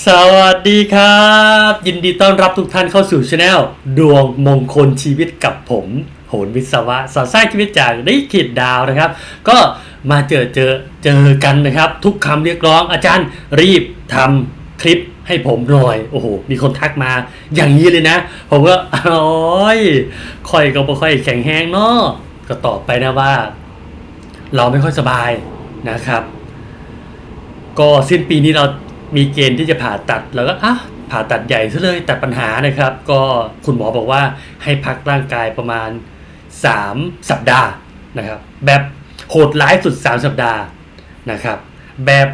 สวัสดีครับ ยินดีต้อนรับทุกท่านเข้าสู่ช anel ดวงมงคลชีวิตกับผมโหนวิศวะสอดสร้างชีวิตจากได้ขีดดาวนะครับ ก็มาเจอเจอเจอกันนะครับ ทุกคำเรียกร้องอาจารย์รีบทำคลิปให้ผมหน่อย โอ้โห มีคนทักมาอย่างนี้เลยนะ ผมก็โอ้ยค่อยก็บ่ค่อยแข็งแห้งเนาะก็ตอบไปนะว่า เราไม่ค่อยสบายนะครับ ก็สิ้นปีนี้เรา มีเกณฑ์ที่จะผ่าตัดแล้วก็อะผ่าตัดใหญ่ซะเลยตัดปัญหานะครับ ก็คุณหมอบอกว่าให้พักร่างกายประมาณ 3 สัปดาห์นะครับ แบบโหดร้ายสุด 3 สัปดาห์นะครับ แบบ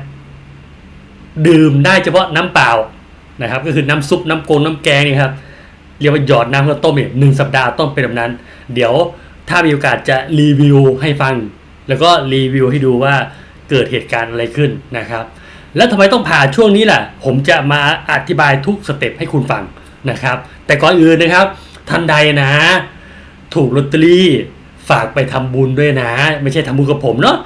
ดื่มได้เฉพาะน้ำเปล่านะครับ ก็คือน้ำซุปน้ำกงน้ำแกงนี่ครับเรียกว่าหยอดน้ำข้วต้มเนี่ยหนึ่งสัปดาห์ต้องเป็นแบบนั้น เดี๋ยวถ้ามีโอกาสจะรีวิวให้ฟัง แล้วก็รีวิวให้ดูว่าเกิดเหตุการณ์อะไรขึ้นนะครับ แล้วทำไมต้องผ่าช่วงนี้ล่ะ ผมจะมาอธิบายทุกสเต็ปให้คุณฟังนะครับ แต่ก่อนอื่นนะครับท่านใดนะ ถูกลอตเตอรี่ฝากไปทำบุญด้วยนะ ไม่ใช่ทำบุญกับผมเนาะ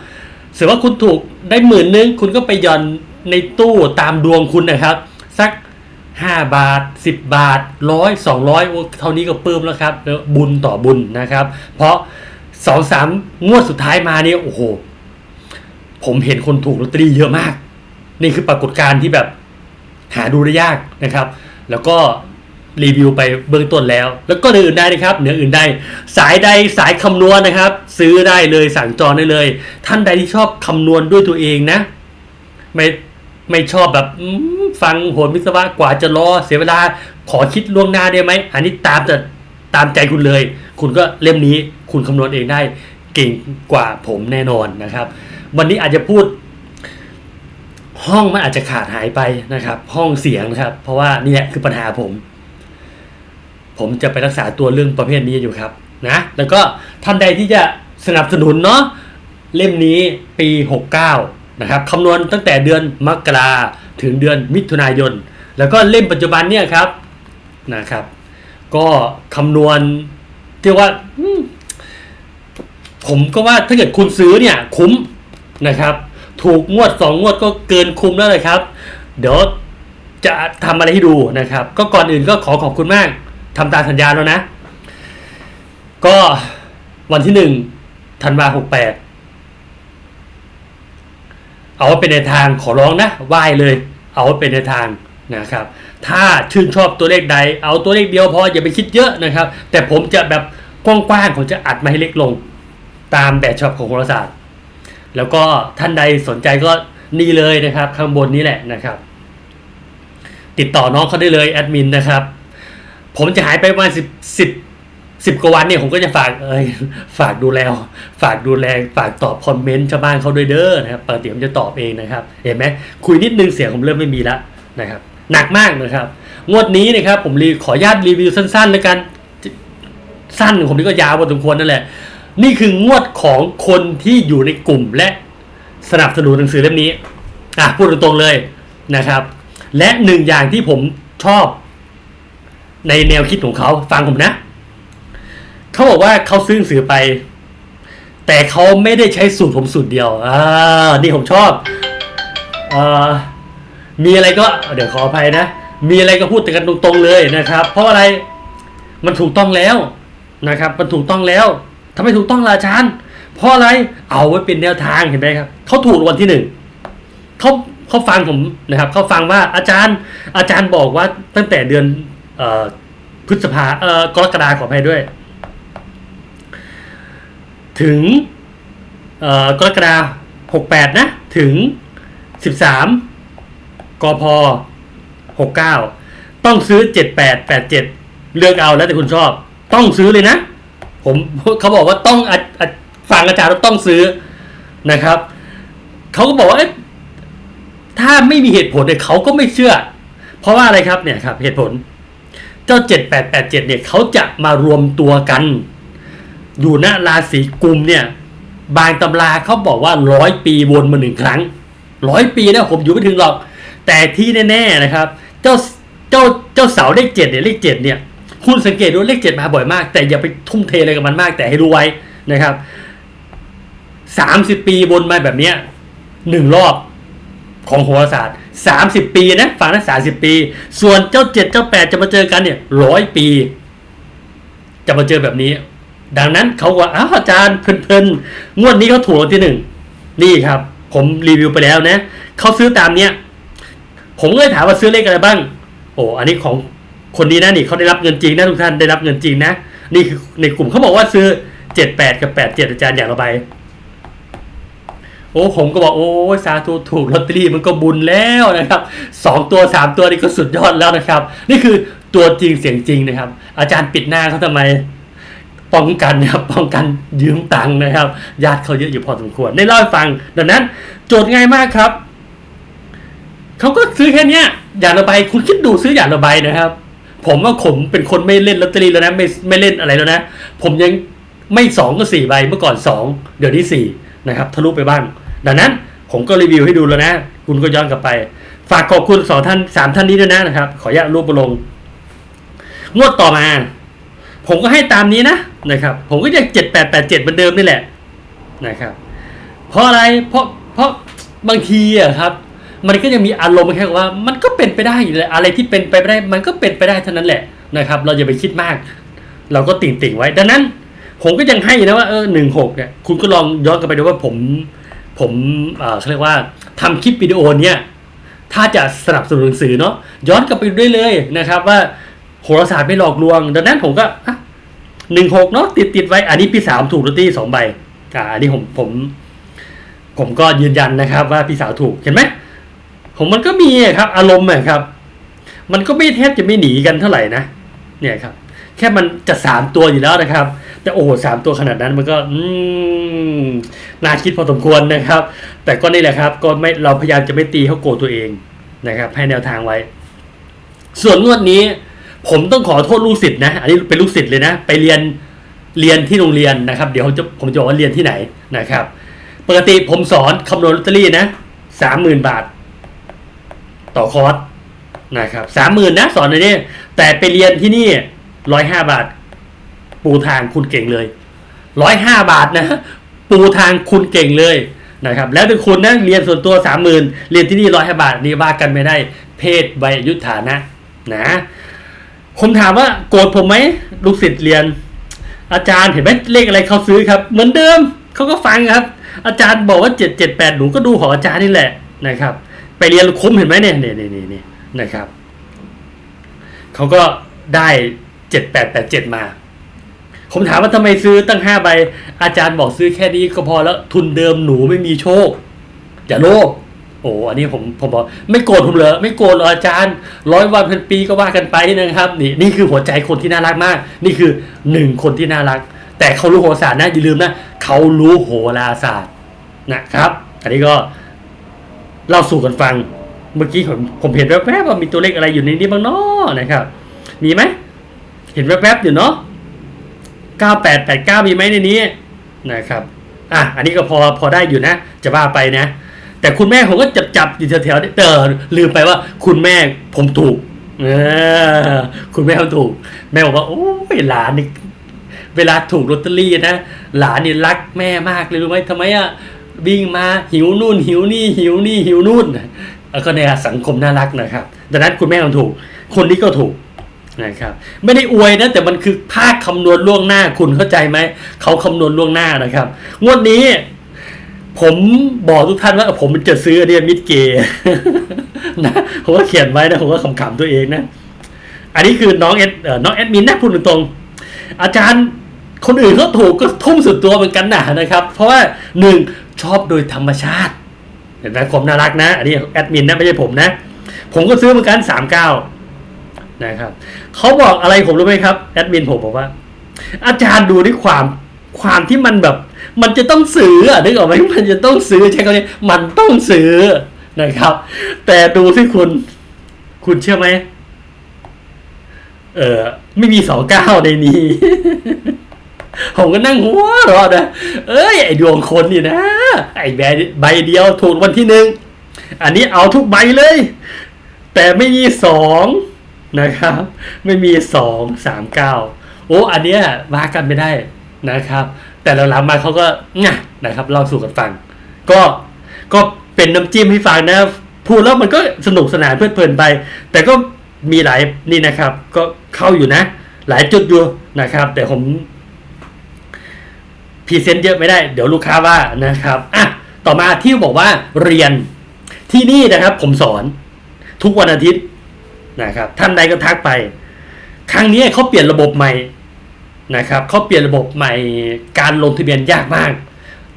เสือว่าคุณถูกได้หมื่นนึงคุณก็ไปย่อนในตู้ตามดวงคุณนะครับ สัก 5 บาท 10 บาทร้อยสองร้อยเท่านี้ก็ปลื้มแล้วครับแล้วบุญต่อบุญนะครับ เพราะสองสามงวดสุดท้ายมาเนี่ยโอ้โห ผมเห็นคนถูกลอตเตอรี่เยอะมาก นี่คือปรากฏการณ์ที่แบบหาดูได้ยากนะครับ แล้วก็รีวิวไปเบื้องต้นแล้ว แล้วก็เหนืออื่นได้นะครับ เหนืออื่นได้สายใดสายคำนวณนะครับ ซื้อได้เลยสั่งจองได้เลย ท่านใดที่ชอบคำนวณด้วยตัวเองนะ ไม่ไม่ชอบแบบฟังโหนวิศวะกว่าจะรอเสียเวลาขอคิดล่วงหน้าได้ไหม อันนี้ตามจะตามใจคุณเลย คุณก็เล่มนี้คุณคำนวณเองได้เก่งกว่าผมแน่นอนนะครับ วันนี้อาจจะพูด ห้องมันอาจจะขาดหายไปนะครับ ห้องเสียงนะครับ เพราะว่านี่แหละคือปัญหาผม ผมจะไปรักษาตัวเรื่องประเภทนี้อยู่ครับนะแล้วก็ท่านใดที่จะสนับสนุนเนาะเล่มนี้ปี 69 นะครับคำนวณตั้งแต่เดือนมกราถึงเดือนมิถุนายน แล้วก็เล่มปัจจุบันเนี่ยครับนะครับ ก็คำนวณเรียกว่าผมก็ว่าถ้าเกิดคุณซื้อเนี่ยคุ้มนะครับ ถูกงวดสองงวดก็เกินคุ้มแล้วเลยครับ เดี๋ยวจะทำอะไรให้ดูนะครับ ก็ก่อนอื่นก็ขอขอบคุณมากทำตามสัญญาแล้วนะ ก็วันที่หนึ่งธันวาหกแปดเอาไว้เป็นในทางขอร้องนะไหว้เลย เอาไว้เป็นในทางนะครับ ถ้าชื่นชอบตัวเลขใด เอาตัวเลขเดียวพออย่าไปคิดเยอะนะครับ แต่ผมจะแบบกว้างๆผมจะอัดมาให้เล็กลง ตามแบบฉบับของโหราศาสตร์ แล้วก็ท่านใดสนใจก็นี่เลยนะครับ ข้างบนนี้แหละนะครับ ติดต่อน้องเขาได้เลยแอดมินนะครับ ผมจะหายไปประมาณสิบสิบสิบกว่าวันเนี่ยผมก็จะฝากเอยฝากดูแลฝากดูแลฝากตอบคอมเมนต์ชาวบ้านเขาด้วยเด้อนะครับปกติผมจะตอบเองนะครับ เห็นไหมคุยนิดนึงเสียงผมเริ่มไม่มีแล้วนะครับ หนักมากนะครับ งวดนี้นะครับ ผมรีขออนุญาตรีวิวสั้นๆแล้วกันสั้นผมนี่ก็ยาวพอสมควรนั่นแหละ นี่คืองวดของคนที่อยู่ในกลุ่มและสนับสนุนหนังสือเล่มนี้อะพูดตรงๆเลยนะครับ และหนึ่งอย่างที่ผมชอบ ในแนวคิดของเขาฟังผมนะ เขาบอกว่าเขาซื้อหนังสือไป แต่เขาไม่ได้ใช้สูตรผมสูตรเดียวอ่านี่ผมชอบเอ่อมีอะไรก็เดี๋ยวขออภัยนะ มีอะไรก็พูดกันตรงๆเลยนะครับ เพราะอะไรมันถูกต้องแล้วนะครับ มันถูกต้องแล้ว ทำไมถูกต้องล่ะอาจารย์เพราะอะไรเอาไว้เป็นแนวทางเห็นไหมครับเขาถูกรางวันที่หนึ่งเขาเขาฟังผมนะครับเขาฟังว่าอาจารย์อาจารย์บอกว่าตั้งแต่เดือนออพฤษภาเอ่อกรกฎาขออภัยด้วย ถึงเอ่อกรกฎาหกแปดนะถึงสิบสามกพหกเก้าต้องซื้อเจ็ดแปดแปดเจ็ดเลือกเอาแล้วแต่คุณชอบ ต้องซื้อเลยนะ ผมเขาบอกว่าต้องออฟังอาจารย์ต้องซื้อนะครับเขาก็บอกว่าถ้าไม่มีเหตุผลเนี่ยเขาก็ไม่เชื่อ เพราะว่าอะไรครับเนี่ยครับ เหตุผล เจ้าเจ็ดแปดแปดเจ็ดเนี่ยเขาจะมารวมตัวกัน อยู่ณราศีกุมเนี่ยบางตำราเขาบอกว่าร้อยปีวนมาหนึ่งครั้งร้อยปีนะผมอยู่ไม่ถึงหรอก แต่ที่แน่ๆนะครับ เจ้าเจ้าเจ้าเสาเลขเจ็ดเนี่ยเลขเจ็ดเนี่ย คุณสังเกตดูเลขเจ็ดมาบ่อยมาก แต่อย่าไปทุ่มเทอะไรกับมันมาก แต่ให้รู้ไว้นะครับสามสิบปีวนมาแบบเนี้ยหนึ่งรอบของโหราศาสตร์30ปีนะฟังนะ30ปี ส่วนเจ้า7เจ้า8จะมาเจอกันเนี่ยร้อยปี จะมาเจอแบบนี้ ดังนั้นเขาว่าอ้าวอาจารย์เพลินๆงวดนี้เขาถูกรางวัลที่หนึ่งนี่ครับ ผมรีวิวไปแล้วนะเขาซื้อตามเนี้ยผมก็เลยถามว่าซื้อเลขอะไรบ้าง โอ้อันนี้ของ คนนี้นะนี่เขาได้รับเงินจริงนะทุกท่านได้รับเงินจริงนะนี่คือในกลุ่มเขาบอกว่าซื้อเจ็ดแปดกับแปดเจ็ดอาจารย์อย่างละใบโอ้ผมก็บอกโอ้ยสาธุถูกลอตเตอรี่มันก็บุญแล้วนะครับสองตัวสามตัวนี่ก็สุดยอดแล้วนะครับ นี่คือตัวจริงเสียงจริงนะครับ อาจารย์ปิดหน้าเขาทำไมป้องกันนะครับป้องกันยืมตังค์นะครับ ญาติเขาเยอะอยู่พอสมควรได้เล่าให้ฟัง ดังนั้น โจทย์ง่ายมากครับเขาก็ซื้อแค่นี้อย่างละใบคุณคิดดูซื้ออย่างละใบนะครับ ผมว่าผมเป็นคนไม่เล่นลอตเตอรี่แล้วนะไม่ไม่เล่นอะไรแล้วนะ ผมยังไม่สองก็สี่ใบเมื่อก่อนสองเดี๋ยวนี้สี่นะครับทะลุไปบ้าง ดังนั้นผมก็รีวิวให้ดูแล้วนะ คุณก็ย้อนกลับไป ฝากขอบคุณสองท่านสามท่านนี้ด้วยนะนะครับ ขออนุญาตรูปลงงวดต่อมา ผมก็ให้ตามนี้นะนะครับ ผมก็จะเจ็ดแปดแปดเจ็ดเหมือนเดิมนี่แหละนะครับ เพราะอะไรเพราะเพราะบางทีอะครับ มันก็ยังมีอารมณ์แค่ว่า มันก็เป็นไปได้อยู่เลยอะไรที่เป็นไปไม่ได้ มันก็เป็นไปได้เท่านั้นแหละนะครับ เราอย่าไปคิดมาก เราก็ติ่งติ่งๆไว้ ดังนั้น ผมก็ยังให้นะว่าเออหนึ่งหกเนี่ยคุณก็ลองย้อนกลับไปดูว่าผมผมเออเขาเรียกว่าทำคลิปวิดีโอเนี้ยถ้าจะสนับสนุนหนังสือเนาะย้อนกลับไปดูได้เลยนะครับ ว่าโหราศาสตร์ไม่หลอกลวง ดังนั้นผมก็หนึ่งหกเนาะติดติดไว้ อันนี้พี่สาวถูกลอตเตอรี่สองใบอ่าอันนี้ผมผม ผมก็ยืนยันนะครับ ว่าพี่สาวถูกเห็นไหม ผมมันก็มีครับ อารมณ์อะครับ มันก็ไม่แทบจะไม่หนีกันเท่าไหร่นะเนี่ยครับ แค่มันจะสามตัวอยู่แล้วนะครับ แต่โอ้โหสามตัวขนาดนั้นมันก็อืมน่าคิดพอสมควรนะครับ แต่ก็นี่แหละครับ ก็ไม่เราพยายามจะไม่ตีเขาโกตัวเองนะครับ ให้แนวทางไว้ ส่วนงวดนี้ ผมต้องขอโทษลูกศิษย์นะ อันนี้เป็นลูกศิษย์เลยนะ ไปเรียนเรียนที่โรงเรียนนะครับ เดี๋ยวผมจะผมจะบอกว่าเรียนที่ไหนนะครับ ปกติผมสอนคำนวณลอตเตอรี่นะสามหมื่นบาท ต่อคอร์สนะครับสามหมื่นนะสอนในนี้แต่ไปเรียนที่นี่ร้อยห้าบาท ปูทางคุณเก่งเลยร้อยห้าบาทนะ ปูทางคุณเก่งเลยนะครับ แล้วเป็นคุณนะเรียนส่วนตัวสามหมื่นเรียนที่นี่ร้อยห้าบาทนี่ว่ากันไม่ได้ เพศใบยุฐานะนะผมถามว่าโกรธผมไหมลูกศิษย์เรียน อาจารย์เห็นไหมเลขอะไรเขาซื้อครับ เหมือนเดิมเขาก็ฟังครับ อาจารย์บอกว่าเจ็ดเจ็ดแปดหนูก็ดูขออาจารย์นี่แหละนะครับ ไปเรียนคุ้มเห็นไหมเนี่ยเนี่ยเนี่ยเนี่ยนะครับเขาก็ได้เจ็ดแปดแปดเจ็ดมา ผมถามว่าทำไมซื้อตั้งห้าใบ อาจารย์บอกซื้อแค่นี้ก็พอแล้วทุนเดิมหนูไม่มีโชค อย่าโลภโอ้อันนี้ผมผมบอกไม่โกรธผมเหรอไม่โกรธหรอกอาจารย์ร้อยวันพันปีก็ว่ากันไปนะครับ นี่นี่คือหัวใจคนที่น่ารักมาก นี่คือหนึ่งคนที่น่ารัก แต่เขารู้โหราศาสตร์นะอย่าลืมนะเขารู้โหราศาสตร์นะครับ อันนี้ก็ เล่าสู่กันฟัง เมื่อกี้ผมผมเห็นแวบๆว่ามีตัวเลขอะไรอยู่ในนี้บ้างเนาะนะครับ มีไหมเห็นแวบๆอยู่เนาะ9889 มีไหมในนี้นะครับอะอันนี้ก็พอพอได้อยู่นะ จะว่าไปนะ แต่คุณแม่ผมก็จับจับอยู่แถวๆเออลืมไปว่าคุณแม่ผมถูกเออคุณแม่ผมถูก แม่บอกว่าโอ้ยหลานนี่เวลาถูกลอตเตอรี่นะ หลานนี่รักแม่มากเลยรู้ไหมทำไมอะ วิ่งมาหิวนู่น หิวนี่หิวนี่หิวนู่นแล้วก็ในสังคมน่ารักนะครับ ดังนั้นคุณแม่ผมถูก คนนี้ก็ถูกนะครับไม่ได้อวยนะแต่มันคือภาคคำนวณล่วงหน้าคุณเข้าใจไหมเขาคำนวณล่วงหน้านะครับ งวดนี้ ผมบอกทุกท่านว่าผมจะซื้อเนี่ยมิดเกย์นะผมก็เขียนไว้นะผมก็ขำๆตัวเองนะ อันนี้คือน้องเอดน้องแอดมินนะพูดตรงๆอาจารย์คนอื่นเขาถูกก็ทุ่มสุดตัวเหมือนกันนะนะครับ เพราะว่าหนึ่ง ชอบโดยธรรมชาติเห็นไหมความน่ารักนะ อันนี้แอดมินนะไม่ใช่ผมนะ ผมก็ซื้อเหมือนกันสามเก้านะครับเขาบอกอะไรผมรู้ไหมครับแอดมินผมบอกว่า อาจารย์ดูด้วยความความที่มันแบบ มันจะต้องซื้ออะนึกออกไหมมันจะต้องซื้อใช่คำนี้มันต้องซื้อนะครับ แต่ดูที่คุณ คุณเชื่อไหมเออไม่มีสองเก้าในนี้ ผมก็นั่งหัวรอนะเอ้ยไอดวงคนนี่นะ ไอใบใบเดียวถูกวันที่หนึ่งอันนี้เอาทุกใบเลย แต่ไม่มีสองนะครับ ไม่มีสองสามเก้าโอ้อันเนี้ยว่ากันไม่ได้นะครับ แต่เราลำมาเขาก็ง่ะนะครับเล่าสู่กันฟัง ก็ก็เป็นน้ำจิ้มให้ฟังนะพูดแล้วมันก็สนุกสนานเพลิดเพลินไป แต่ก็มีหลายนี่นะครับ ก็เข้าอยู่นะ หลายจุดอยู่นะครับ แต่ผม รีเซนต์เยอะไม่ได้ เดี๋ยวลูกค้าว่านะครับอะต่อมาที่บอกว่าเรียนที่นี่นะครับ ผมสอนทุกวันอาทิตย์นะครับ ท่านใดก็ทักไป ครั้งนี้เขาเปลี่ยนระบบใหม่นะครับเขาเปลี่ยนระบบใหม่การลงทะเบียนยากมาก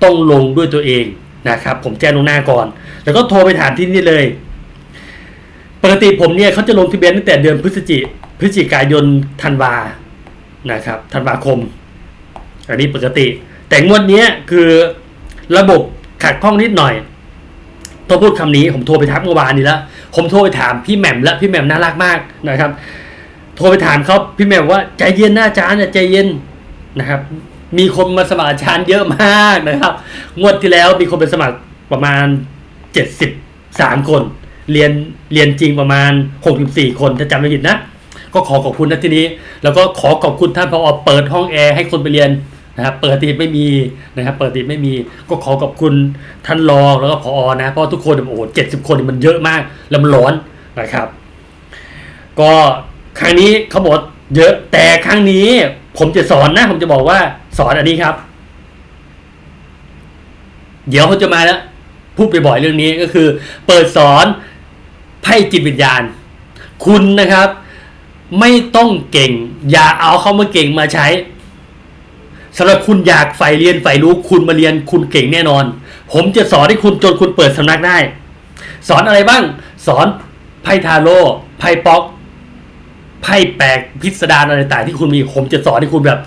ต้องลงด้วยตัวเองนะครับ ผมแจ้งลวงหน้าก่อน แล้วก็โทรไปถามที่นี่เลย ปกติผมเนี่ยเขาจะลงทะเบียนตั้งแต่เดือนพฤศจิพฤศจิกายนธันวานะครับธันวาคม อันนี้ปกติ แต่งวดนี้คือระบบขัดข้องนิดหน่อยต้องพูดคำนี้ผมโทรไปถามเมื่อวานนี้แล้ว ผมโทรไปถามพี่แหม่มแล้วพี่แหม่มน่ารักมากนะครับ โทรไปถามเขาพี่แหม่มว่าใจเย็นนะอาจารย์ใจเย็นนะครับ มีคนมาสมัครอาจารย์เยอะมากนะครับ งวดที่แล้วมีคนไปสมัครประมาณเจ็ดสิบสามคน เรียนเรียนจริงประมาณหกสิบสี่คนถ้าจำไม่ผิดนะ ก็ขอขอบคุณนะที่นี้ แล้วก็ขอขอบคุณท่านพอเปิดห้องแอร์ให้คนไปเรียน นะครับเปิดตีไม่มีนะครับเปิดตีไม่มีก็ขอขอบคุณท่านรองแล้วก็พอนะเพราะทุกคนโอ้โหเจ็ดสิบคนมันเยอะมากล้วมันร้อนนะครับ ก็ครั้งนี้เขาบอกเยอะแต่ครั้งนี้ผมจะสอนนะ ผมจะบอกว่าสอนอันนี้ครับ เดี๋ยวเขาจะมาแล้วพูดไปบ่อยเรื่องนี้ก็คือ เปิดสอนไพ่จิตวิญญาณ คุณนะครับ ไม่ต้องเก่ง อย่าเอาเขามาเก่งมาใช้ สำหรับคุณอยากใฝ่เรียนใฝ่รู้คุณมาเรียนคุณเก่งแน่นอน ผมจะสอนให้คุณจนคุณเปิดสำนักได้ สอนอะไรบ้าง สอนไพ่ทาโร่ไพ่ป๊อกไพ่แปลกพิสดารอะไรต่างที่คุณมี ผมจะสอนให้คุณแบบ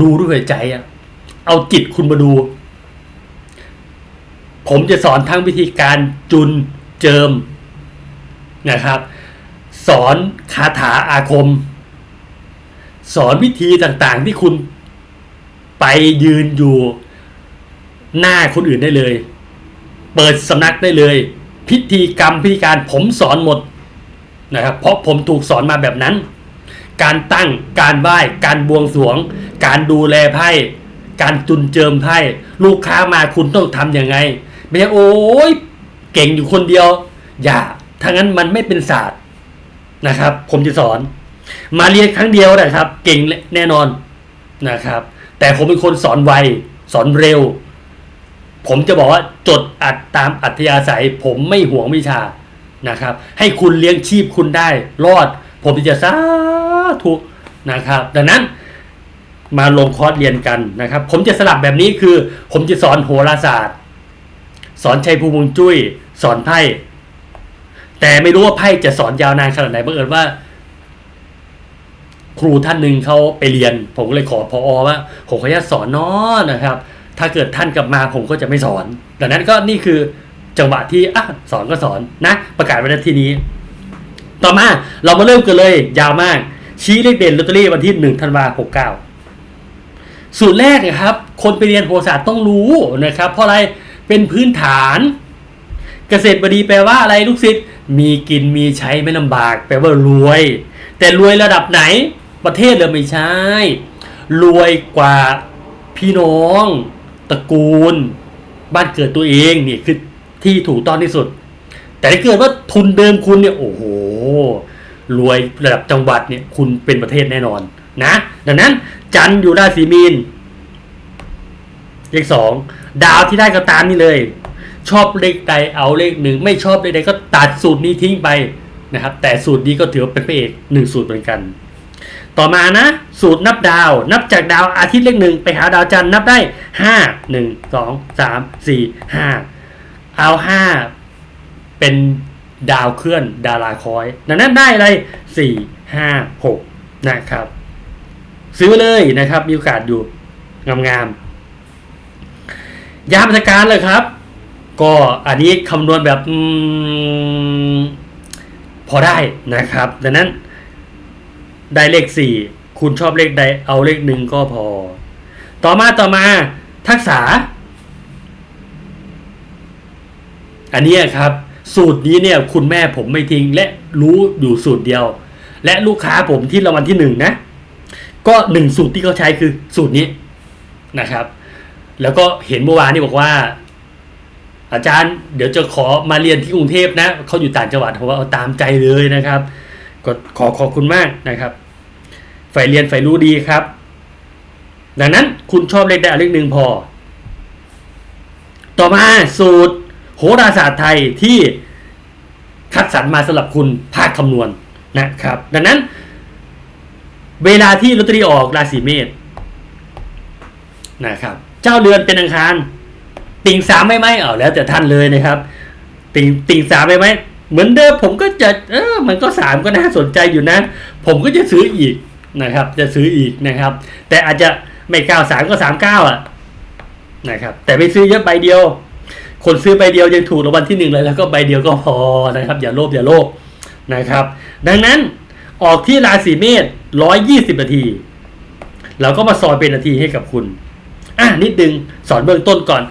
ดูด้วยหัวใจอะเอาจิตคุณมาดู ผมจะสอนทั้งวิธีการจุนเจิมนะครับ สอนคาถาอาคม สอนวิธีต่างๆที่คุณ ไปยืนอยู่หน้าคนอื่นได้เลย เปิดสำนักได้เลย พิธีกรรมพิธีการผมสอนหมดนะครับเพราะผมถูกสอนมาแบบนั้น การตั้งการไหว้การบวงสรวง การดูแลไพ่การจุนเจิมไพ่ลูกค้ามาคุณต้องทำยังไง ไม่ใช่โอ้ยเก่งอยู่คนเดียว อย่าถ้างั้นมันไม่เป็นศาสตร์นะครับ ผมจะสอน มาเรียนครั้งเดียวนะครับ เก่งแน่นอนนะครับ แต่ผมเป็นคนสอนไวสอนเร็ว ผมจะบอกว่าจดอัดตามอัธยาศัย ผมไม่หวงวิชานะครับ ให้คุณเลี้ยงชีพคุณได้ รอด ผมจะสาธุนะครับ ดังนั้นมาลงคอร์สเรียนกันนะครับ ผมจะสลับแบบนี้คือ ผมจะสอนโหราศาสตร์ สอนชัยภูมิวงจุ้ย สอนไพ่แต่ไม่รู้ว่าไพ่จะสอนยาวนานขนาดไหนบังเอิญว่า ครูท่านหนึ่งเขาไปเรียน ผมก็เลยขอพอว่าผมขออนุญาตสอนนาะนะครับ ถ้าเกิดท่านกลับมาผมก็จะไม่สอน ดังนั้นก็นี่คือจังหวะที่อะสอนก็สอนนะ ประกาศไว้ในที่นี้ ต่อมาเรามาเริ่มกันเลย ยาวมาก ชี้เลขเด่นลอตเตอรี่วันที่หนึ่งธันวาหกเก้าสูตรแรกนะครับ คนไปเรียนโหราศาสตร์ต้องรู้นะครับ เพราะอะไรเป็นพื้นฐานเกษตรบดีแปลว่าอะไรลูกศิษย์มีกินมีใช้ไม่ลำบาก แปลว่ารวย แต่รวยระดับไหน ประเทศเลยไม่ใช่ รวยกว่าพี่น้องตระกูล บ้านเกิดตัวเองนี่คือที่ถูกต้องที่สุด แต่ถ้าเกิดว่าทุนเดิมคุณเนี่ยโอ้โหรวยระดับจังหวัดเนี่ยคุณเป็นประเทศแน่นอนนะ ดังนั้นจันอยู่ราศีมีนเลขสองดาวที่ได้ก็ตามนี่เลย ชอบเลขใดเอาเลขหนึ่งไม่ชอบเลขใดก็ตัดสูตรนี้ทิ้งไปนะครับ แต่สูตรนี้ก็ถือว่าเป็นพระเอกหนึ่งสูตรเหมือนกัน ต่อมานะ สูตรนับดาว นับจากดาวอาทิตย์เลขหนึ่งไปหาดาวจันทร์นับได้ห้าหนึ่งสองสามสี่ห้าเอาห้าเป็นดาวเคลื่อนดาราคอย ดังนั้นได้อะไรสี่ห้าหกนะครับ ซื้อเลยนะครับ มีโอกาสอยู่งามๆยามราชการเลยครับ ก็อันนี้คำนวณแบบอพอได้นะครับ ดังนั้น ได้เลขสี่คุณชอบเลขใดเอาเลขหนึ่งก็พอ ต่อมาต่อมาทักษะอันนี้ครับ สูตรนี้เนี่ยคุณแม่ผมไม่ทิ้งและรู้อยู่สูตรเดียว และลูกค้าผมที่รางวัลที่หนึ่งนะ ก็หนึ่งสูตรที่เขาใช้คือสูตรนี้นะครับ แล้วก็เห็นเมื่อวานนี่บอกว่า อาจารย์เดี๋ยวจะขอมาเรียนที่กรุงเทพนะเขาอยู่ต่างจังหวัดผมว่าเอาตามใจเลยนะครับ ก็ขอขอบคุณมากนะครับฝ่ายเรียนฝ่ายรู้ดีครับ ดังนั้นคุณชอบเลขได้เลขหนึ่งพอ ต่อมาสูตร โหราศาสตร์ไทยที่คัดสรรมาสำหรับคุณภาคคำนวณนะครับ ดังนั้น เวลาที่ลอตเตอรี่ออกราศีเมษนะครับ เจ้าเรือนเป็นอังคาร ติ่งสามไม่ไหมเอาแล้วแต่ท่านเลยนะครับ ติ่งติ่งสามไม่ไหม เหมือนเดิมผมก็จะเออมันก็สามก็น่าสนใจอยู่นะ ผมก็จะซื้ออีกนะครับ จะซื้ออีกนะครับ แต่อาจจะไม่เก้าสามก็สามเก้าอะนะครับ แต่ไม่ซื้อเยอะใบเดียว คนซื้อใบเดียวยังถูกรางวัลที่หนึ่งเลยแล้วก็ใบเดียวก็พอนะครับ อย่าโลภอย่าโลภนะครับ ดังนั้นออกที่ราศีเมษร้อยยี่สิบนาทีเราก็มาซอยเป็นนาทีให้กับคุณอะนิดนึงสอนเบื้องต้นก่อน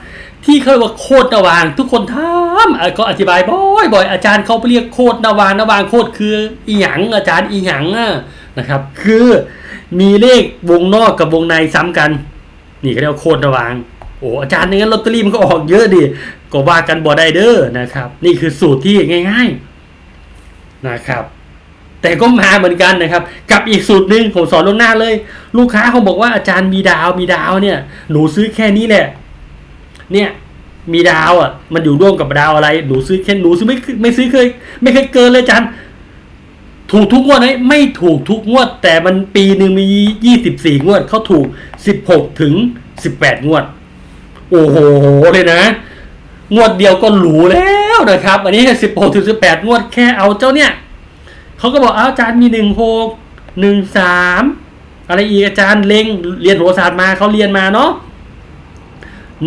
ที่เขาเรียกว่าโคตรนวาง ทุกคนถามก็อธิบายบ่อยบ่อยอาจารย์เขาไปเรียกโคตรนวางนวางโคตรคืออีหยังอาจารย์อีหยังนะครับ คือมีเลขวงนอกกับวงในซ้ำกัน นี่เขาเรียกว่าโคตรนวางโอ้อาจารย์งั้นลอตเตอรี่มันก็ออกเยอะดิก็ว่ากันบ่ได้เด้อนะครับ นี่คือสูตรที่ง่าย ๆนะครับ แต่ก็มาเหมือนกันนะครับ กับอีกสูตรหนึ่งผมสอนลวงหน้าเลย ลูกค้าเขาบอกว่าอาจารย์มีดาวมีดาวเนี่ย หนูซื้อแค่นี้แหละ เนี่ยมีดาวอะ มันอยู่ร่วมกับดาวอะไร หนูซื้อแค่หนูซื้อไม่ไม่ซื้อเคย ไม่เคยเกินเลยจารย์ถูกทุกงวดไหมไม่ถูกทุกงวด แต่มันปีหนึ่งมียี่สิบสี่งวดเขาถูกสิบหกถึงสิบแปดงวด โอ้โหเลยนะ งวดเดียวก็หรูแล้วนะครับ อันนี้สิบหกถึงสิบแปดงวดแค่เอาเจ้าเนี่ยเขาก็บอกอ้าวอาจารย์มีหนึ่งหกหนึ่งสามอะไรอีกอาจารย์เล็งเรียนโหราศาสตร์มาเขาเรียนมาเนาะ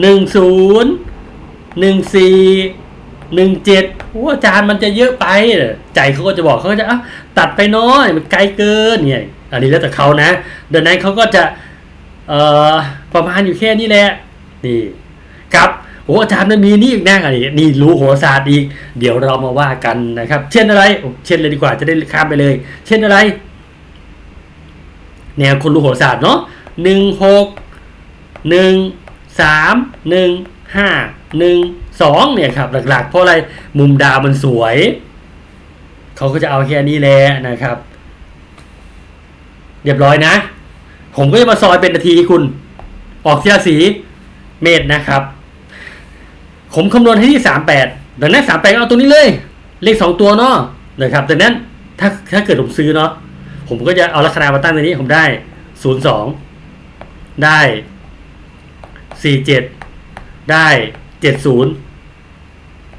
หนึ่งศูนย์หนึ่งสี่หนึ่งเจ็ดโอ้อาจารย์มันจะเยอะไป ใจเขาก็จะบอกเขาก็จะอะตัดไปน้อยมันไกลเกินเนี่ยอันนี้แล้วแต่เขานะเดังนั้นเขาก็จะเอ่อประมาณอยู่แค่นี้แหละนี่ครับโอ้อาจารย์มันมีนี่อีกแนะอันนี้นี่รู้โหราศาสตร์อีก เดี๋ยวเรามาว่ากันนะครับ เช่นอะไร เช่นเลยดีกว่าจะได้ข้ามไปเลย เช่นอะไร แนวคนรู้โหราศาสตร์เนาะหนึ่งหกหนึ่ง สามหนึ่งห้าหนึ่งสองเนี่ยครับหลักๆ เพราะอะไรมุมดาวมันสวย เขาก็จะเอาแค่นี้แหละนะครับ เรียบร้อยนะ ผมก็จะมาซอยเป็นนาทีคุณ ออกทีละสีเมตรนะครับ ผมคำนวณให้ที่สามแปดดังนั้นสามแปดเอาตัวนี้เลย เลขสองตัวเนาะนะครับดังนั้นถ้าถ้าเกิดผมซื้อเนาะผมก็จะเอาลัคนามาตั้งในนี้ผมได้ศูนย์สองได้ สี่เจ็ดได้เจ็ดศูนย์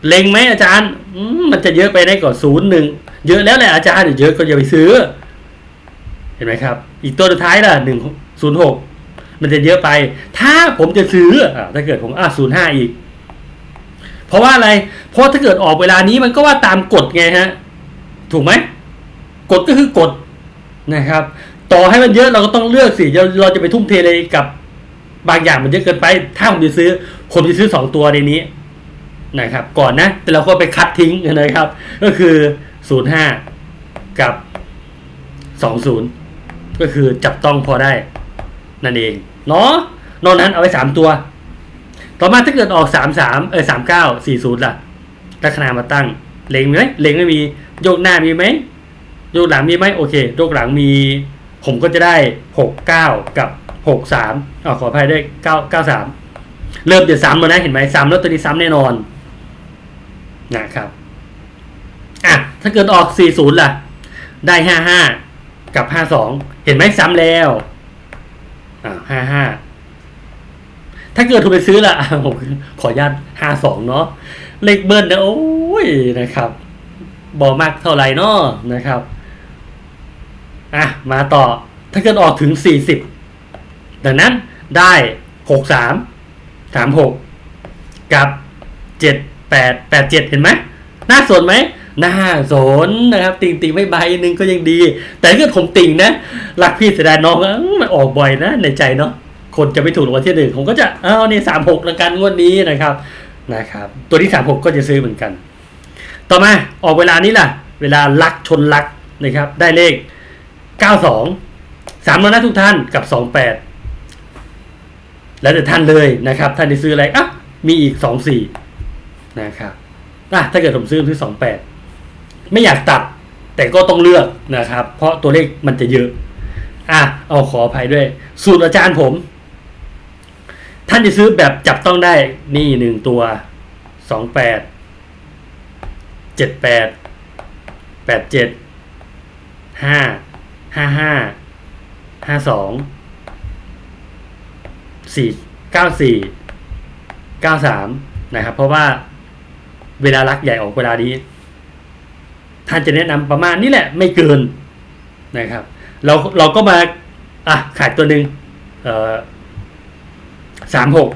เล็งไหมอาจารย์มันจะเยอะไปได้ก่อนศูนย์หนึ่งเยอะแล้วแหละอาจารย์เยอะก็อย่าไปซื้อ เห็นไหมครับ อีกตัวสุดท้ายล่ะหนึ่งศูนย์หกมันจะเยอะไป ถ้าผมจะซื้ออถ้าเกิดผมอะศูนย์ห้าอีก เพราะว่าอะไร เพราะถ้าเกิดออกเวลานี้มันก็ว่าตามกฎไงฮะ ถูกไหมกฎก็คือกฎนะครับ ต่อให้มันเยอะเราก็ต้องเลือกสิเราจะไปทุ่มเทเลยกับ บางอย่างมันเยอะเกินไป ถ้าผมจะซื้อ ผมจะซื้อสองตัวในนี้นะครับ ก่อนนะ แต่เราก็ไปคัดทิ้งนะครับ ก็คือศูนย์ห้ากับสองศูนย์ก็คือจับต้องพอได้ นั่นเองเนาะนอกนั้นเอาไว้สามตัว ต่อมาถ้าเกิดออกสามสามเออสามเก้าสี่ศูนย์ล่ะลัคนามาตั้งเล็งไหมเล็งไม่มีโยกหน้ามีไหมโยกหลังมีไหมโอเคโยกหลังมี ผมก็จะได้หกเก้ากับ หกสามอ๋อขออภัยได้เก้าเก้าสามเริ่มจะซ้ำแล้วนะเห็นไหมซ้ำแล้วตัวนี้ซ้ำแน่นอนนะครับอะถ้าเกิดออกสี่ศูนย์ล่ะ ได้ห้าห้ากับห้าสองเห็นไหมซ้ำแล้วอ่าห้าห้าถ้าเกิดคุณไปซื้อละผมขออนุญาตห้าสองเนาะเลขเบิ้ลนะโอ้ยนะครับบอมากเท่าไหร่เนาะนะครับอะมาต่อถ้าเกิดออกถึงสี่สิบ ดังนั้นได้หกสามสามหกกับเจ็ดแปดแปดเจ็ดเห็นไหมน่าสนไหมน่าสนนะครับ ติ่งติ่งไม่ใบหนึ่งก็ยังดี แต่ถ้าเกิดผมติ่งนะรักพี่เสียดายน้องอะมันออกบ่อยนะในใจเนาะคนจะไม่ถูกรางวัลที่หนึ่งผมก็จะเอานี่สามหกละกันงวดนี้นะครับนะครับ ตัวที่สามหกก็จะซื้อเหมือนกัน ต่อมาออกเวลานี้ล่ะ เวลาลักชนลักนะครับ ได้เลขเก้าสองสามแล้วนะทุกท่านกับสองแปด แล้วแต่ท่านเลยนะครับ ท่านจะซื้ออะไรอะมีอีกสองสี่นะครับอะถ้าเกิดผมซื้อซื้อสองแปดไม่อยากตัดแต่ก็ต้องเลือกนะครับ เพราะตัวเลขมันจะเยอะ อะเอาขออภัยด้วย สูตรอาจารย์ผม ท่านจะซื้อแบบจับต้องได้นี่หนึ่งตัวสองแปดเจ็ดแปดแปดเจ็ดห้าห้าห้าห้าสอง สี่เก้าสี่เก้าสามนะครับ เพราะว่าเวลารักใหญ่ออกเวลานี้ ท่านจะแนะนำประมาณนี้แหละ ไม่เกินนะครับ เราเราก็มา อะขายตัวหนึ่งเอ่อสามหก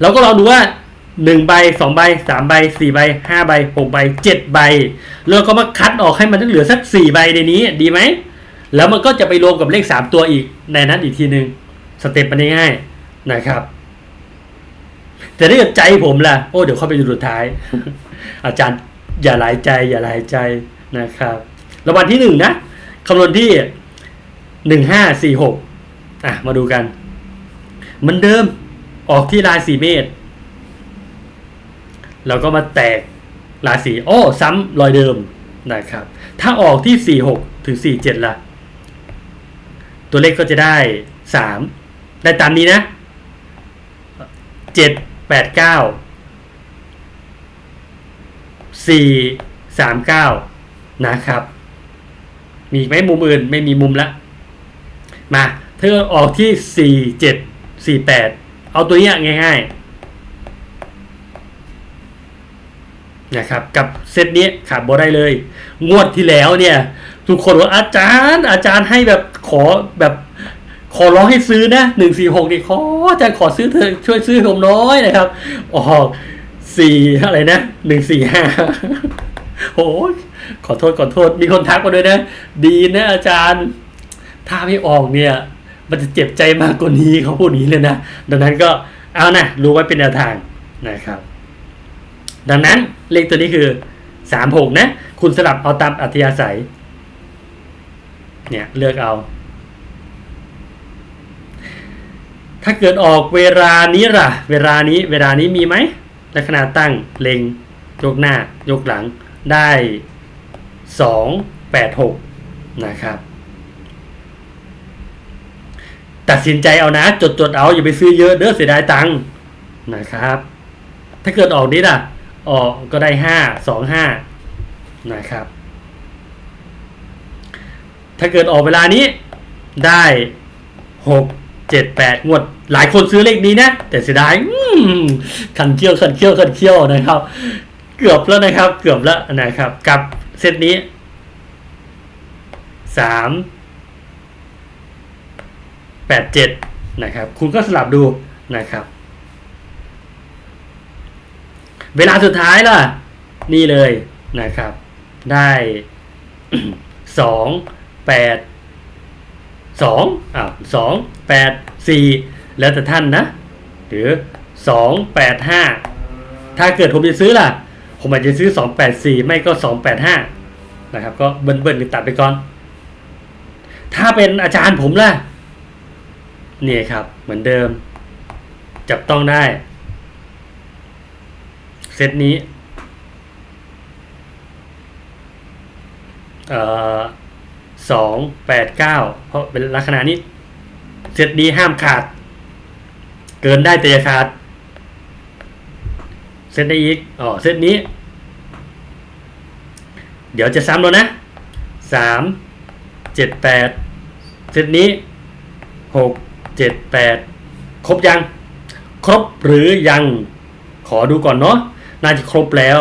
เราก็ลองดูว่าหนึ่งใบสองใบสามใบสี่ใบห้าใบหกใบเจ็ดใบแล้วก็มาคัดออกให้มันเหลือสักสี่ใบในนี้ ดีไหมแล้วมันก็จะไปรวมกับเลขสามตัวอีกในนั้นอีกทีหนึ่ง สเต็ปมันง่ายๆนะครับ แต่ถ้าเกิดใจผมล่ะ โอ้เดี๋ยวเข้าไปดูสุดท้าย อาจารย์อย่าหลายใจ อย่าหลายใจนะครับรางวัลที่หนึ่งนะคำนวณที่หนึ่งห้าสี่หกอะ มาดูกันเหมือนเดิมออกที่ราศีเมษเราก็มาแตกราศีโอ้ซ้ำรอยเดิมนะครับ ถ้าออกที่สี่หกถึงสี่เจ็ดล่ะ ตัวเลขก็จะได้สาม ได้ตามนี้นะเจ็ดแปดเก้าสี่สามเก้านะครับ มีไหมมุมอื่นไม่มีมุมละ มาเธอออกที่สี่เจ็ดสี่แปดเอาตัวนี้ยง่าย ๆ นะครับ กับเซตนี้ขาดบ่ได้เลย งวดที่แล้วเนี่ย ทุกคนว่าอาจารย์ อาจารย์ให้แบบขอแบบ ขอร้องให้ซื้อนะหนึ่งสี่หกนี่ขออาจารย์ขอซื้อเธอช่วยซื้อผมน้อยนะครับออกสี่อะไรนะหนึ่งสี่ห้าโอ้ขอโทษขอโทษ มีคนทักมาด้วยนะ ดีนะอาจารย์ ถ้าไม่ออกเนี่ย มันจะเจ็บใจมากกว่านี้เขาพูดอย่างนี้เลยนะ ดังนั้นก็เอานะ รู้ไว้เป็นแนวทางนะครับ ดังนั้นเลขตัวนี้คือสามหกนะ คุณสลับเอาตามอัธยาศัย เนี่ยเลือกเอา ถ้าเกิดออกเวลานี้ล่ะ เวลานี้เวลานี้มีไหมลักษณะตั้งเล็ง ยกหน้า ยกหลังได้สองแปดหกนะครับ ตัดสินใจเอานะ จดจดเอา อย่าไปซื้อเยอะเด้อเสียดายตังค์นะครับ ถ้าเกิดออกนี้ล่ะ ออกก็ได้ห้าสองห้านะครับ ถ้าเกิดออกเวลานี้ได้หก เจ็ดแปดงวด หลายคนซื้อเลขนี้นะ แต่เสียดายขันเคี้ยวขันเคี้ยวขันเคี้ยวนะครับ เกือบแล้วนะครับ เกือบแล้วนะครับ กับเซตนี้สามแปดเจ็ดนะครับ คุณก็สลับดูนะครับ เวลาสุดท้ายล่ะ นี่เลยนะครับ ได้สองแปด สองอ่าสองแปดสี่แล้วแต่ท่านนะ หรือสองแปดห้าถ้าเกิดผมจะซื้อล่ะ ผมอาจจะซื้อสองแปดสี่ไม่ก็สองแปดห้านะครับ ก็เบิ้ลเบิ้ลหรือตัดไปก่อน ถ้าเป็นอาจารย์ผมล่ะเนี่ยครับ เหมือนเดิม จับต้องได้เซตนี้เอ่อ สองแปดเก้าเพราะเป็นลักษณะนี้เซตนี้ห้ามขาด เกินได้แต่อย่าขาดเซตได้อีกอ๋อเซตนี้ เดี๋ยวจะซ้ำแล้วนะสามเจ็ดแปดเซตนี้หกเจ็ดแปดครบยัง ครบหรือยังขอดูก่อนเนาะน่าจะครบแล้ว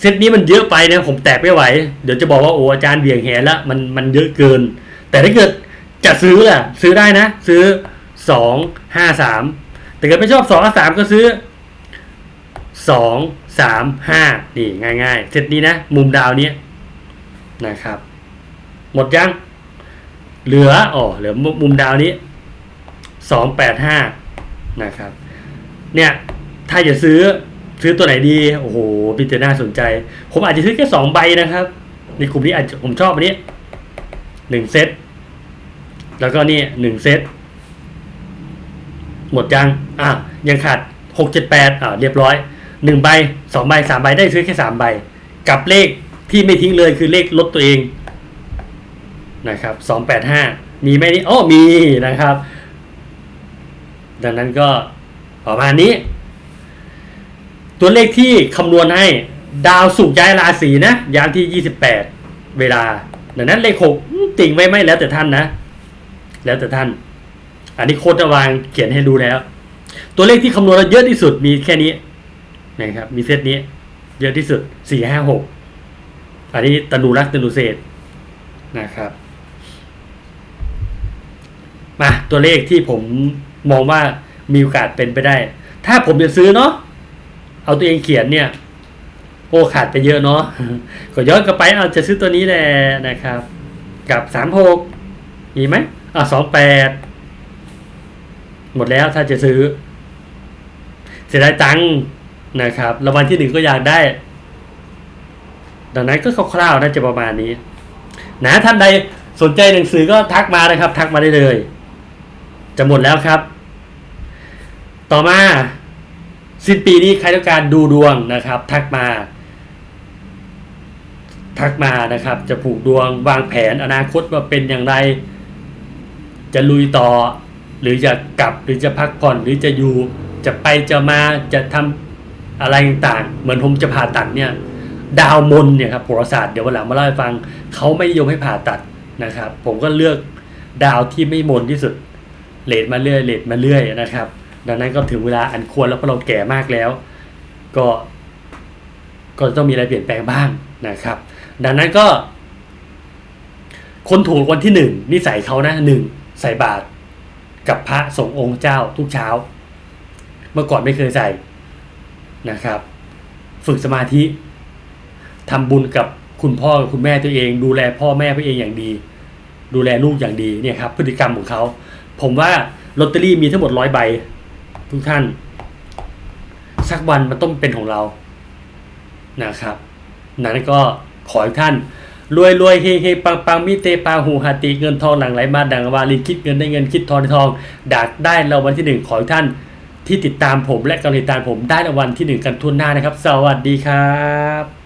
เซตนี้มันเยอะไปนะผมแตกไม่ไหว เดี๋ยวจะบอกว่าโอ้อาจารย์เบี่ยงแหนละมันมันเยอะเกิน แต่ถ้าเกิดจะซื้อล่ะ ซื้อได้นะ ซื้อสองห้าสามแต่เกิดไม่ชอบสองสามก็ซื้อสองสามห้านี่ง่ายๆ เซตนี้นะ มุมดาวเนี้ยนะครับ หมดยัง เหลืออ๋อเหลือมุมดาวนี้สองแปดห้านะครับ เนี่ย ถ้าจะซื้อ ซื้อตัวไหนดี โอ้โหพิจารณาสนใจ ผมอาจจะซื้อแค่สองใบนะครับ ในกลุ่มนี้อาจจะผมชอบอันนี้หนึ่งเซต แล้วก็นี่หนึ่งเซต หมดยัง อะ ยังขาดหกเจ็ดแปดอ่าเรียบร้อยหนึ่งใบสองใบสามใบได้ซื้อแค่สามใบ กับเลขที่ไม่ทิ้งเลยคือเลขลดตัวเองนะครับสองแปดห้ามีไหมนี่โอ้มีนะครับ ดังนั้นก็ประมาณนี้ ตัวเลขที่คำนวณให้ดาวสุกย้ายราศีนะย้ายที่ 28 เวลาดังนั้นเลขหกติ่งไว้ไหมแล้วแต่ท่านนะ แล้วแต่ท่าน อันนี้โค้ดจะวางเขียนให้ดูแล้ว ตัวเลขที่คำนวณเยอะที่สุดมีแค่นี้นะครับมีเซตนี้ เยอะที่สุดสี่ห้าหกอันนี้ตนูรักตนูเศษนะครับมาตัวเลขที่ผมมองว่ามีโอกาสเป็นไปได้ ถ้าผมจะซื้อเนาะ เอาตัวเองเขียนเนี่ย โอ้ขาดไปเยอะเนาะก็ย้อนกลับไปเอาจะซื้อตัวนี้แหละนะครับ กับสามหกมีไหมอ่าสองแปดหมดแล้วถ้าจะซื้อ เสียดายตังค์นะครับรางวัลที่หนึ่งก็อยากได้ ดังนั้นก็คร่าวๆน่าจะประมาณนี้ นะท่านใดสนใจหนังสือก็ทักมานะครับ ทักมาได้เลย จะหมดแล้วครับ ต่อมา สิ้นปีนี้ใครต้องการดูดวงนะครับ ทักมา ทักมานะครับ จะผูกดวงวางแผนอนาคตว่าเป็นอย่างไร จะลุยต่อ หรือจะกลับหรือจะพักผ่อนหรือจะอยู่ จะไปจะมาจะทำอะไรต่างๆ เหมือนผมจะผ่าตัดเนี่ย ดาวมนเนี่ยครับโหราศาสตร์เดี๋ยววันหลังมาเล่าให้ฟังเขาไม่นิยมให้ผ่าตัดนะครับ ผมก็เลือกดาวที่ไม่มนที่สุดเลทมาเรื่อยเลทมาเรื่อยนะครับ ดังนั้นก็ถึงเวลาอันควรแล้วเพราะเราแก่มากแล้ว ก็ก็จะต้องมีอะไรเปลี่ยนแปลงบ้างนะครับ ดังนั้นก็ คนถูกวันที่หนึ่งนิสัยเขานะหนึ่งใส่บาตรกับพระสงฆ์องค์เจ้าทุกเช้า เมื่อก่อนไม่เคยใส่นะครับ ฝึกสมาธิทำบุญกับคุณพ่อกับคุณแม่ตัวเอง ดูแลพ่อแม่ตัวเองอย่างดี ดูแลลูกอย่างดีเนี่ยครับพฤติกรรมของเขา ผมว่าลอตเตอรี่มีทั้งหมดร้อยใบ ทุกท่าน สักวันมันต้องเป็นของเรานะครับ นั้นก็ขอให้ท่าน รวยรวยเฮเฮปังปังมิเตปาหูหาติเงินทองหลังไหลมาดังวาลินคิดเงินได้เงินคิดทองได้ทองดักได้รางวัลที่หนึ่งขอให้ท่านที่ติดตามผมและกำลังติดตามผมได้รางวัลที่หนึ่งกันทุนหน้านะครับ สวัสดีครับ